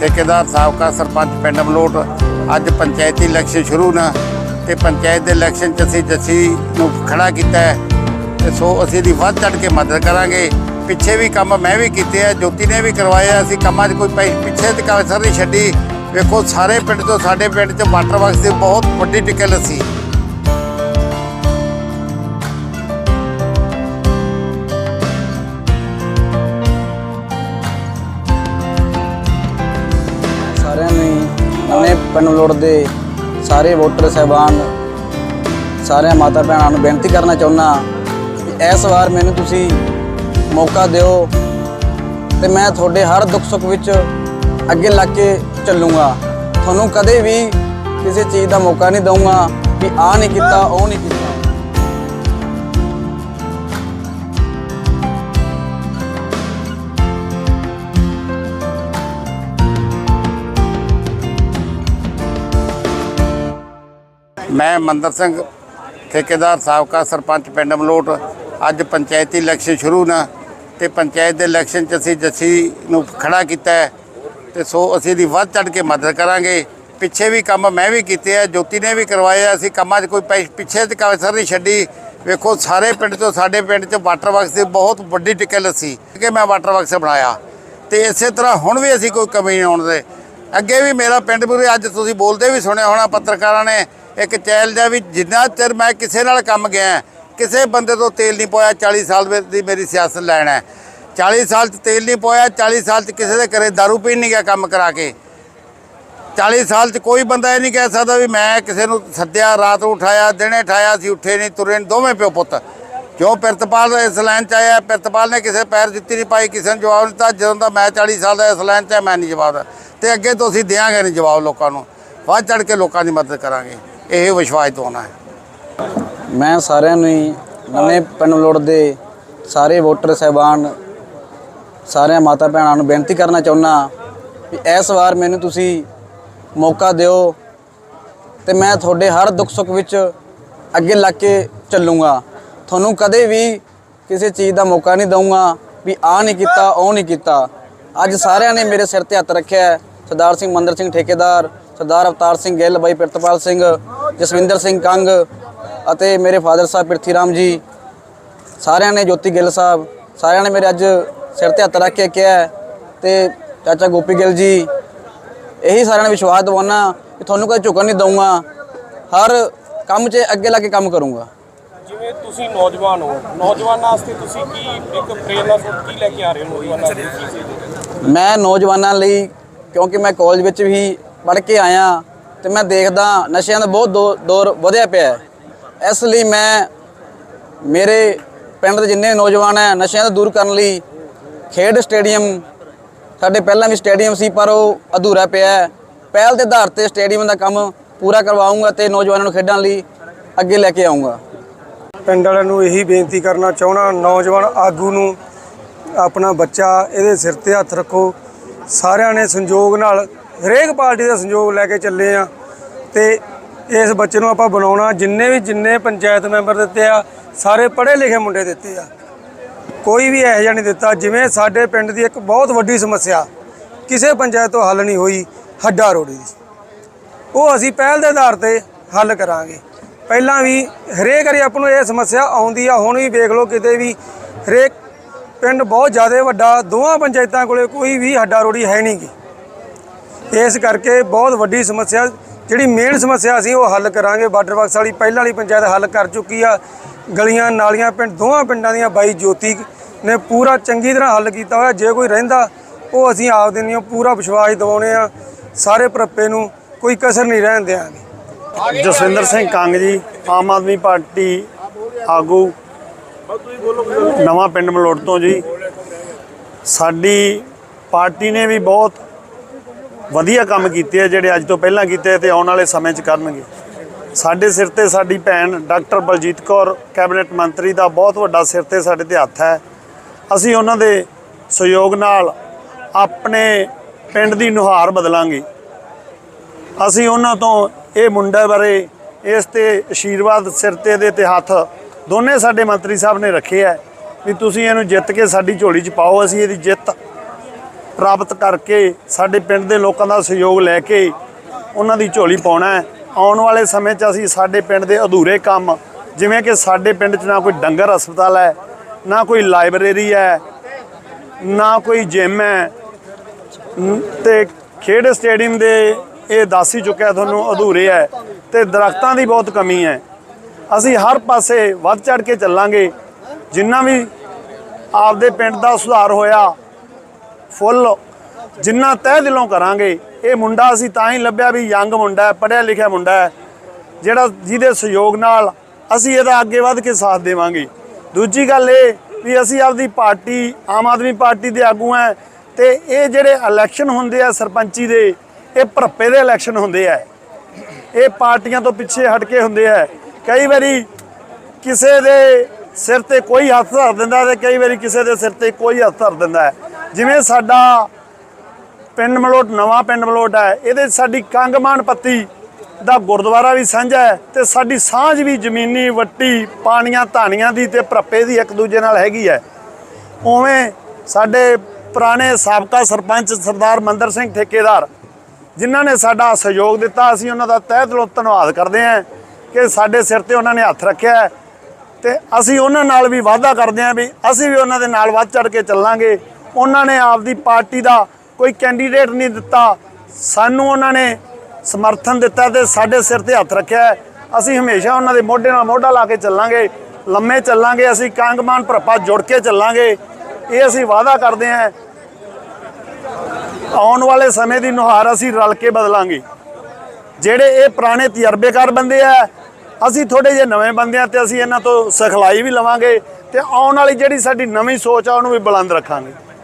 ਠੇਕੇਦਾਰ ਸਾਬਕਾ ਸਰਪੰਚ ਪਿੰਡ ਮਲੋਟ, ਅੱਜ ਪੰਚਾਇਤੀ ਇਲੈਕਸ਼ਨ ਸ਼ੁਰੂ ਨਾ ਤੇ ਪੰਚਾਇਤ ਦੇ ਇਲੈਕਸ਼ਨ 'ਚ ਅਸੀਂ ਜੱਸੀ ਨੂੰ ਖੜਾ ਕੀਤਾ ਹੈ ਤੇ ਸੋ ਅਸੀਂ ਦੀ ਵੱਧ ਚੜ ਕੇ ਮਦਦ ਕਰਾਂਗੇ। ਪਿੱਛੇ ਵੀ ਕੰਮ ਮੈਂ ਵੀ ਕੀਤੇ ਆ, ਜੋਤੀ ਨੇ ਵੀ ਕਰਵਾਇਆ ਅਸੀਂ ਕੰਮਾਂ 'ਚ ਕੋਈ ਪੈ- ਪਿੱਛੇ ਤੇ ਕਸਰ ਨਹੀਂ ਛੱਡੀ। ਵੇਖੋ, ਸਾਰੇ ਪਿੰਡ ਤੋਂ ਸਾਡੇ ਪਿੰਡ 'ਚ ਵਾਟਰ ਵਰਕਸ ਦੀ ਬਹੁਤ ਵੱਡੀ ਟਿਕਲ ਸੀ ਨਵੇਂ ਦੇ ਸਾਰੇ ਵੋਟਰ ਸਹਿਬਾਨ, ਸਾਰਿਆਂ ਮਾਤਾ ਭੈਣਾਂ ਨੂੰ ਬੇਨਤੀ ਕਰਨਾ ਚਾਹੁੰਦਾ ਕਿ ਇਸ ਵਾਰ ਮੈਨੂੰ ਤੁਸੀਂ ਮੌਕਾ ਦਿਓ ਤੇ ਮੈਂ ਤੁਹਾਡੇ ਹਰ ਦੁੱਖ ਸੁੱਖ ਵਿੱਚ ਅੱਗੇ ਲੱਗ ਕੇ ਚੱਲੂੰਗਾ। ਤੁਹਾਨੂੰ ਕਦੇ ਵੀ ਕਿਸੇ ਚੀਜ਼ ਦਾ ਮੌਕਾ ਨਹੀਂ ਦਊਂਗਾ ਕਿ ਆ ਨਹੀਂ ਕੀਤਾ, ਉਹ ਨਹੀਂ ਕੀਤਾ। ਮੈਂ ਮੰਦਰ ਸਿੰਘ, ਠੇਕੇਦਾਰ ਸਾਬਕਾ ਸਰਪੰਚ ਪਿੰਡ ਮਲੋਟ। ਅੱਜ ਪੰਚਾਇਤੀ ਇਲੈਕਸ਼ਨ ਸ਼ੁਰੂ ਨਾ, ਤੇ ਪੰਚਾਇਤ ਦੇ ਇਲੈਕਸ਼ਨ 'ਚ ਅਸੀਂ ਜੱਸੀ ਨੂੰ ਖੜਾ ਕੀਤਾ ਹੈ। ਤੇ ਸੋ ਅਸੀਂ ਦੀ ਵੱਧ ਚੜ ਕੇ ਮਦਦ ਕਰਾਂਗੇ। ਪਿੱਛੇ ਵੀ ਕੰਮ ਮੈਂ ਵੀ ਕੀਤੇ ਆ, ਜੋਤੀ ਨੇ ਵੀ ਕਰਵਾਇਆ ਅਸੀਂ ਕੰਮਾਂ 'ਚ ਕੋਈ ਪੈ- ਪਿੱਛੇ ਤੇ ਕਸਰ ਨਹੀਂ ਛੱਡੀ। ਵੇਖੋ, ਸਾਰੇ ਪਿੰਡ ਤੋਂ ਸਾਡੇ ਪਿੰਡ 'ਚ ਵਾਟਰ ਵਰਕਸ ਦੀ ਬਹੁਤ ਵੱਡੀ ਟਿਕਲ ਸੀ ਕਿ ਮੈਂ ਵਾਟਰ ਵਰਕਸ ਬਣਾਇਆ। ਤੇ ਇਸੇ ਤਰ੍ਹਾਂ ਹੁਣ ਵੀ ਅਸੀਂ ਕੋਈ ਕਮੀ ਨਹੀਂ ਆਉਣ ਦੇ। ਅੱਗੇ ਵੀ ਮੇਰਾ ਪਿੰਡ ਪੂਰੇ ਅੱਜ ਤੁਸੀਂ ਬੋਲਦੇ ਵੀ ਸੁਣਿਆ ਹੋਣਾ ਪੱਤਰਕਾਰਾਂ ਨੇ ਇੱਕ ਚੈਲੰਜ ਹੈ ਵੀ ਜਿੰਨਾ ਚਿਰ ਮੈਂ ਕਿਸੇ ਨਾਲ ਕੰਮ ਗਿਆ ਕਿਸੇ ਬੰਦੇ ਤੋਂ ਤੇਲ ਨਹੀਂ ਪੋਇਆ 40 ਸਾਲ ਦੀ ਮੇਰੀ ਸਿਆਸਤ ਲੈਣ ਹੈ। 40 ਸਾਲ ਚ ਤੇਲ ਨਹੀਂ ਪੋਇਆ 40 ਸਾਲ ਚ ਕਿਸੇ ਦੇ ਘਰੇ ਦਾਰੂ ਪੀਣ ਨਹੀਂ ਗਿਆ ਕੰਮ ਕਰਾ ਕੇ। 40 ਸਾਲ ਚ ਕੋਈ ਬੰਦਾ ਇਹ ਨਹੀਂ ਕਹਿ ਸਕਦਾ ਵੀ ਮੈਂ ਕਿਸੇ ਨੂੰ ਸੱਦਿਆ ਰਾਤ ਨੂੰ ਉਠਾਇਆ ਦਿਨੇ ਉਠਾਇਆ ਸੀ ਉੱਠੇ ਨਹੀਂ ਤੁਰੇ ਨਹੀਂ ਦੋਵੇਂ ਪਿਓ ਪੁੱਤ। ਕਿਉਂ ਪ੍ਰਿਤਪਾਲ ਇਸ ਲਾਈਨ ਚ ਆਇਆ ਪ੍ਰਿਤਪਾਲ ਨੇ ਕਿਸੇ ਪੈਰ ਜੁੱਤੀ ਨਹੀਂ ਪਾਈ ਕਿਸੇ ਨੂੰ ਜਵਾਬ ਦਿੱਤਾ ਜਦੋਂ ਦਾ ਮੈਂ 40 ਸਾਲ ਦਾ ਇਸ ਲਾਈਨ ਚ ਹੈ, ਮੈਂ ਨਹੀਂ ਜਵਾਬ ਦਾ ਤੇ ਅੱਗੇ ਤੋਂ ਅਸੀਂ ਦਿਆਂਗੇ ਨਹੀਂ ਜਵਾਬ ਲੋਕਾਂ ਨੂੰ। ਵੱਧ ਚੜ ਕੇ ਲੋਕਾਂ ਦੀ ਮਦਦ ਕਰਾਂਗੇ। ਇਹ ਵਿਸ਼ਵਾਸ ਦਵਾਉਣਾ ਹੈ। ਮੈਂ ਸਾਰਿਆਂ ਨੂੰ ਹੀ ਨਵੇਂ ਪਿੰਡ ਲੋੜ ਦੇ ਸਾਰੇ ਵੋਟਰ ਸਹਿਬਾਨ, ਸਾਰਿਆਂ ਮਾਤਾ ਭੈਣਾਂ ਨੂੰ ਬੇਨਤੀ ਕਰਨਾ ਚਾਹੁੰਦਾ ਕਿ ਇਸ ਵਾਰ ਮੈਨੂੰ ਤੁਸੀਂ ਮੌਕਾ ਦਿਓ ਤੇ ਮੈਂ ਤੁਹਾਡੇ ਹਰ ਦੁੱਖ ਸੁੱਖ ਵਿੱਚ ਅੱਗੇ ਲੱਗ ਕੇ ਚੱਲੂੰਗਾ। ਤੁਹਾਨੂੰ ਕਦੇ ਵੀ ਕਿਸੇ ਚੀਜ਼ ਦਾ ਮੌਕਾ ਨਹੀਂ ਦਊਂਗਾ ਵੀ ਆ ਨਹੀਂ ਕੀਤਾ, ਉਹ ਨਹੀਂ ਕੀਤਾ। ਅੱਜ ਸਾਰਿਆਂ ਨੇ ਮੇਰੇ ਸਿਰ ਤੇ ਹੱਥ ਰੱਖਿਆ ਸਰਦਾਰ ਸਿੰਘ, ਮੰਦਰ ਸਿੰਘ ਠੇਕੇਦਾਰ ਸਰਦਾਰ ਅਵਤਾਰ ਸਿੰਘ ਗਿੱਲ ਬਾਈ ਪ੍ਰਿਤਪਾਲ ਸਿੰਘ ਜਸਵਿੰਦਰ ਸਿੰਘ ਕੰਗ ਅਤੇ ਮੇਰੇ ਫਾਦਰ ਸਾਹਿਬ ਪ੍ਰਿਥੀ ਰਾਮ ਜੀ। ਸਾਰਿਆਂ ਨੇ ਜੋਤੀ ਗਿੱਲ ਸਾਹਿਬ ਸਾਰਿਆਂ ਨੇ ਮੇਰੇ ਅੱਜ ਸਿਰ ਤੇ ਹੱਥ ਰੱਖ ਕੇ ਕਿਹਾ ਤੇ ਚਾਚਾ ਗੋਪੀ ਗਿੱਲ ਜੀ ਇਹੀ ਸਾਰਿਆਂ ਨੇ ਵਿਸ਼ਵਾਸ ਦਿਵਾਉਣਾ ਕਿ ਤੁਹਾਨੂੰ ਕਦੇ ਝੁਕਣ ਨਹੀਂ ਦਊਂਗਾ। ਹਰ ਕੰਮ 'ਚ ਅੱਗੇ ਲਾ ਕੇ ਕੰਮ ਕਰੂੰਗਾ। ਜਿਵੇਂ ਤੁਸੀਂ ਨੌਜਵਾਨ ਹੋ ਨੌਜਵਾਨਾਂ ਵਾਸਤੇ ਤੁਸੀਂ ਕੀ ਇੱਕ ਪ੍ਰੇਰਨਾ ਸਰੋਤ ਕੀ ਲੈ ਕੇ ਆ ਰਹੇ ਹੋ ਨੌਜਵਾਨਾਂ ਲਈ ਮੈਂ ਨੌਜਵਾਨਾਂ ਲਈ ਕਿਉਂਕਿ ਮੈਂ ਕਾਲਜ ਵਿੱਚ ਵੀ ਪੜ੍ਹ ਕੇ ਆਇਆ ਤੇ ਮੈਂ ਦੇਖਦਾ ਨਸ਼ਿਆਂ ਦਾ ਬਹੁਤ ਦੌ- ਦੌਰ ਵਧਿਆ ਪਿਆ ਇਸ ਲਈ ਮੈਂ ਮੇਰੇ ਪਿੰਡ ਦੇ ਜਿੰਨੇ ਨੌਜਵਾਨ ਹੈ, ਨਸ਼ਿਆਂ ਤੋਂ ਦੂਰ ਕਰਨ ਲਈ ਖੇਡ ਸਟੇਡੀਅਮ, ਸਾਡੇ ਪਹਿਲਾਂ ਵੀ ਸਟੇਡੀਅਮ ਸੀ, ਪਰ ਉਹ ਅਧੂਰਾ ਪਿਆ ਪਹਿਲ ਦੇ ਆਧਾਰ ਤੇ ਸਟੇਡੀਅਮ ਦਾ ਕੰਮ ਪੂਰਾ ਕਰਵਾਉਂਗਾ ਤੇ ਨੌਜਵਾਨਾਂ ਨੂੰ ਖੇਡਣ ਲਈ ਅੱਗੇ ਲੈ ਕੇ ਆਉਂਗਾ। ਪਿੰਡ ਵਾਲਿਆਂ ਨੂੰ ਇਹੀ ਬੇਨਤੀ ਕਰਨਾ ਚਾਹਣਾ ਨੌਜਵਾਨ ਆਗੂ ਨੂੰ ਆਪਣਾ ਬੱਚਾ ਇਹਦੇ ਸਿਰ ਤੇ ਹੱਥ ਰੱਖੋ। ਸਾਰਿਆਂ ਨੇ ਸੰਯੋਗ ਨਾਲ ਹਰੇਕ ਪਾਰਟੀ ਦਾ ਸੰਯੋਗ ਲੈ ਕੇ ਚੱਲੇ ਆ ਤੇ ਇਸ ਬੱਚੇ ਨੂੰ ਆਪਾਂ ਬਣਾਉਣਾ ਜਿੰਨੇ ਵੀ ਜਿੰਨੇ ਪੰਚਾਇਤ ਮੈਂਬਰ ਦਿੱਤੇ ਆ, ਸਾਰੇ ਪੜ੍ਹੇ ਲਿਖੇ ਮੁੰਡੇ ਦਿੱਤੇ ਆ। ਕੋਈ ਵੀ ਇਹੋ ਜਿਹਾ ਨਹੀਂ ਦਿੱਤਾ, ਜਿਵੇਂ ਸਾਡੇ ਪਿੰਡ ਦੀ ਇੱਕ ਬਹੁਤ ਵੱਡੀ ਸਮੱਸਿਆ, ਕਿਸੇ ਪੰਚਾਇਤ ਤੋਂ ਹੱਲ ਨਹੀਂ ਹੋਈ ਹੱਡਾ ਰੋੜੀ ਦੀ। ਉਹ ਅਸੀਂ ਪਹਿਲ ਦੇ ਆਧਾਰ ਤੇ ਹੱਲ ਕਰਾਂਗੇ। ਪਹਿਲਾਂ ਵੀ ਹਰੇਕ ਵਾਰੀ ਆਪ ਨੂੰ ਇਹ ਸਮੱਸਿਆ ਆਉਂਦੀ ਆ, ਹੁਣ ਵੀ ਵੇਖ ਲਓ ਕਿਤੇ ਵੀ ਹਰੇਕ ਪਿੰਡ ਬਹੁਤ ਜ਼ਿਆਦਾ ਵੱਡਾ, ਦੋਵਾਂ ਪੰਚਾਇਤਾਂ ਕੋਲੇ ਕੋਈ ਵੀ ਹੱਡਾ ਰੋੜੀ ਹੈ ਨਹੀਂ ਗੀ। ਇਸ ਕਰਕੇ ਬਹੁਤ ਵੱਡੀ ਸਮੱਸਿਆ, ਜਿਹੜੀ ਮੇਨ ਸਮੱਸਿਆ ਸੀ ਉਹ ਹੱਲ ਕਰਾਂਗੇ। ਬਾਰਡਰ ਬਾਕਸ ਵਾਲੀ ਪਹਿਲਾਂ ਵਾਲੀ ਪੰਚਾਇਤ ਹੱਲ ਕਰ ਚੁੱਕੀ ਆ। ਗਲੀਆਂ, ਨਾਲੀਆਂ, ਪਿੰਡ ਦੋਵਾਂ ਪਿੰਡਾਂ ਦੀਆਂ ਬਾਈ ਜੋਤੀ ਨੇ ਪੂਰਾ ਚੰਗੀ ਤਰ੍ਹਾਂ ਹੱਲ ਕੀਤਾ ਹੋਇਆ। ਜੇ ਕੋਈ ਰਹਿੰਦਾ, ਉਹ ਅਸੀਂ ਆਪ ਦੇ ਨਹੀਂ ਪੂਰਾ ਵਿਸ਼ਵਾਸ ਦਿਵਾਉਣੇ ਆ ਸਾਰੇ ਭਰੱਪੇ ਨੂੰ। ਕੋਈ ਕਸਰ ਨਹੀਂ ਰਹਿਣ ਦਿਆਂਗੇ ਜਸਵਿੰਦਰ ਸਿੰਘ ਕੰਗ ਜੀ, ਆਮ ਆਦਮੀ ਪਾਰਟੀ ਆਗੂ। ਨਵਾਂ ਪਿੰਡ ਮਲੋਟ ਤੋਂ ਜੀ। ਸਾਡੀ ਪਾਰਟੀ ਨੇ ਵੀ ਬਹੁਤ ਵਧੀਆ ਕੰਮ ਕੀਤੇ ਆ, ਜਿਹੜੇ ਅੱਜ ਤੋਂ ਪਹਿਲਾਂ ਕੀਤੇ ਤੇ ਆਉਣ ਵਾਲੇ ਸਮੇਂ 'ਚ ਕਰਨਗੇ। ਸਾਡੇ ਸਿਰ ਤੇ ਸਾਡੀ ਭੈਣ ਡਾਕਟਰ ਬਲਜੀਤ ਕੌਰ, ਕੈਬਨਿਟ ਮੰਤਰੀ ਦਾ ਬਹੁਤ ਵੱਡਾ ਸਿਰ ਤੇ ਸਾਡੇ ਤੇ ਹੱਥ ਹੈ। ਅਸੀਂ ਉਹਨਾਂ ਦੇ ਸਹਿਯੋਗ ਨਾਲ ਆਪਣੇ ਪਿੰਡ ਦੀ ਨੁਹਾਰ ਬਦਲਾਂਗੇ। ਅਸੀਂ ਉਹਨਾਂ ਤੋਂ ਇਹ ਮੁੰਡੇ ਬਾਰੇ, ਇਸ ਤੇ ਆਸ਼ੀਰਵਾਦ ਸਿਰ ਤੇ ਦੇ ਤੇ ਹੱਥ ਦੋਨੇ ਸਾਡੇ ਮੰਤਰੀ ਸਾਹਿਬ ਨੇ ਰੱਖੇ ਆ ਵੀ ਤੁਸੀਂ ਇਹਨੂੰ ਜਿੱਤ ਕੇ ਸਾਡੀ ਝੋਲੀ 'ਚ ਪਾਓ, ਅਸੀਂ ਇਹਦੀ ਜਿੱਤ ਪ੍ਰਾਪਤ ਕਰਕੇ ਸਾਡੇ ਪਿੰਡ ਦੇ ਲੋਕਾਂ ਦਾ ਸਹਿਯੋਗ ਲੈ ਕੇ ਉਹਨਾਂ ਦੀ ਝੋਲੀ ਪਾਉਣਾ ਹੈ। ਆਉਣ ਵਾਲੇ ਸਮੇਂ 'ਚ ਅਸੀਂ ਸਾਡੇ ਪਿੰਡ ਦੇ ਅਧੂਰੇ ਕੰਮ, ਜਿਵੇਂ ਕਿ ਸਾਡੇ ਪਿੰਡ 'ਚ ਨਾ ਕੋਈ ਡੰਗਰ ਹਸਪਤਾਲ ਹੈ, ਨਾ ਕੋਈ ਲਾਇਬ੍ਰੇਰੀ ਹੈ, ਨਾ ਕੋਈ ਜਿਮ ਹੈ। ਨ- ਤੇ ਖੇਡ ਸਟੇਡੀਅਮ ਦੇ ਇਹ ਦੱਸ ਹੀ ਚੁੱਕਿਆ ਤੁਹਾਨੂੰ ਅਧੂਰੇ ਹੈ ਤੇ ਦਰਖਤਾਂ ਦੀ ਬਹੁਤ ਕਮੀ ਹੈ। ਅਸੀਂ ਹਰ ਪਾਸੇ ਵੱਧ ਚੜ ਕੇ ਚੱਲਾਂਗੇ। ਜਿੰਨਾ ਵੀ ਆਪਦੇ ਪਿੰਡ ਦਾ ਸੁਧਾਰ ਹੋਇਆ ਫੁੱਲ ਜਿੰਨਾ ਤਹਿ ਦਿਲੋਂ ਕਰਾਂਗੇ, ਇਹ ਮੁੰਡਾ ਅਸੀਂ ਤਾਂ ਹੀ ਲੱਭਿਆ ਵੀ ਯੰਗ ਮੁੰਡਾ ਹੈ, ਪੜ੍ਹਿਆ ਲਿਖਿਆ ਮੁੰਡਾ ਹੈ, ਜਿਹੜਾ ਜਿਹਦੇ ਸਹਿਯੋਗ ਨਾਲ ਅਸੀਂ ਇਹਦਾ ਅੱਗੇ ਵੱਧ ਕੇ ਸਾਥ ਦੇਵਾਂਗੇ। ਦੂਜੀ ਗੱਲ ਇਹ ਵੀ ਅਸੀਂ ਆਪਦੀ ਪਾਰਟੀ, ਆਮ ਆਦਮੀ ਪਾਰਟੀ ਦੇ ਆਗੂ ਹੈ ਤੇ ਇਹ ਜਿਹੜੇ ਇਲੈਕਸ਼ਨ ਹੁੰਦੇ ਆ ਸਰਪੰਚੀ ਦੇ, ਇਹ ਭਰਪੇ ਦੇ ਇਲੈਕਸ਼ਨ ਹੁੰਦੇ ਆ। ਇਹ ਪਾਰਟੀਆਂ ਤੋਂ ਪਿੱਛੇ ਹਟ ਕੇ ਹੁੰਦੇ ਆ। ਕਈ ਵਾਰੀ ਕਿਸੇ ਦੇ ਸਿਰ ਤੇ ਕੋਈ ਹੱਥ ਧਰ ਦਿੰਦਾ ਤੇ ਕਈ ਵਾਰੀ ਕਿਸੇ ਦੇ ਸਿਰ ਤੇ ਕੋਈ ਹੱਥ ਧਰ ਦਿੰਦਾ ਜਿਵੇਂ ਸਾਡਾ ਪਿੰਡ ਮਲੋਟ, ਨਵਾਂ ਪਿੰਡ ਮਲੋਟ ਹੈ, ਇਹਦੇ 'ਚ ਸਾਡੀ ਕੰਗਮਾਨ ਪੱਤੀ ਦਾ ਗੁਰਦੁਆਰਾ ਵੀ ਸਾਂਝਾ ਹੈ ਤੇ ਸਾਡੀ ਸਾਂਝ ਵੀ ਜ਼ਮੀਨੀ ਵੱਟੀ, ਪਾਣੀਆਂ ਧਾਨੀਆਂ ਦੀ ਤੇ ਭਰੱਪੇ ਦੀ ਇੱਕ ਦੂਜੇ ਨਾਲ ਹੈਗੀ ਹੈ। ਉਵੇਂ ਸਾਡੇ ਪੁਰਾਣੇ ਸਾਬਕਾ ਸਰਪੰਚ ਸਰਦਾਰ ਮੰਦਰ ਸਿੰਘ ਠੇਕੇਦਾਰ, ਜਿਨ੍ਹਾਂ ਨੇ ਸਾਡਾ ਸਹਿਯੋਗ ਦਿੱਤਾ, ਅਸੀਂ ਉਹਨਾਂ ਦਾ ਤਹਿ ਦਿਲੋਂ ਧੰਨਵਾਦ ਕਰਦੇ ਹਾਂ ਕਿ ਸਾਡੇ ਸਿਰ ਤੇ ਉਹਨਾਂ ਨੇ ਹੱਥ ਰੱਖਿਆ ਹੈ ਤੇ ਅਸੀਂ ਉਹਨਾਂ ਨਾਲ ਵੀ ਵਾਅਦਾ ਕਰਦੇ ਹਾਂ ਵੀ ਅਸੀਂ ਵੀ ਉਹਨਾਂ ਦੇ ਨਾਲ ਵੱਧ ਚੜ ਕੇ ਚੱਲਾਂਗੇ। ਉਹਨਾਂ ਨੇ ਆਪਦੀ ਪਾਰਟੀ ਦਾ ਕੋਈ ਕੈਂਡੀਡੇਟ ਨਹੀਂ ਦਿੱਤਾ। ਸਾਨੂੰ ਉਹਨਾਂ ਨੇ ਸਮਰਥਨ ਦਿੱਤਾ ਤੇ ਸਾਡੇ ਸਿਰ ਤੇ ਹੱਥ ਰੱਖਿਆ ਅਸੀਂ ਹਮੇਸ਼ਾ ਉਹਨਾਂ ਦੇ ਮੋਢੇ ਨਾਲ ਮੋਢਾ ਲਾ ਕੇ ਚੱਲਾਂਗੇ, ਲੰਮੇ ਚੱਲਾਂਗੇ, ਅਸੀਂ ਕਾਂਗਮਾਨ ਭਰਪਾ ਜੁੜ ਕੇ ਚੱਲਾਂਗੇ। ਇਹ ਅਸੀਂ ਵਾਅਦਾ ਕਰਦੇ ਹਾਂ। ਆਉਣ ਵਾਲੇ ਸਮੇਂ ਦੀ ਨੁਹਾਰ ਅਸੀਂ ਰਲ ਕੇ ਬਦਲਾਂਗੇ। ਜਿਹੜੇ ਇਹ ਪੁਰਾਣੇ ਤਜਰਬੇਕਾਰ ਬੰਦੇ ਆ, ਅਸੀਂ ਥੋੜੇ ਜਿਹੇ ਨਵੇਂ ਬੰਦੇ ਆ ਤੇ ਅਸੀਂ ਇਹਨਾਂ ਤੋਂ ਸਿਖਲਾਈ ਵੀ ਲਵਾਂਗੇ ਤੇ ਆਉਣ ਵਾਲੀ ਜਿਹੜੀ ਸਾਡੀ ਨਵੀਂ ਸੋਚ ਆ, ਉਹਨੂੰ ਵੀ ਬੁਲੰਦ ਰੱਖਾਂਗੇ।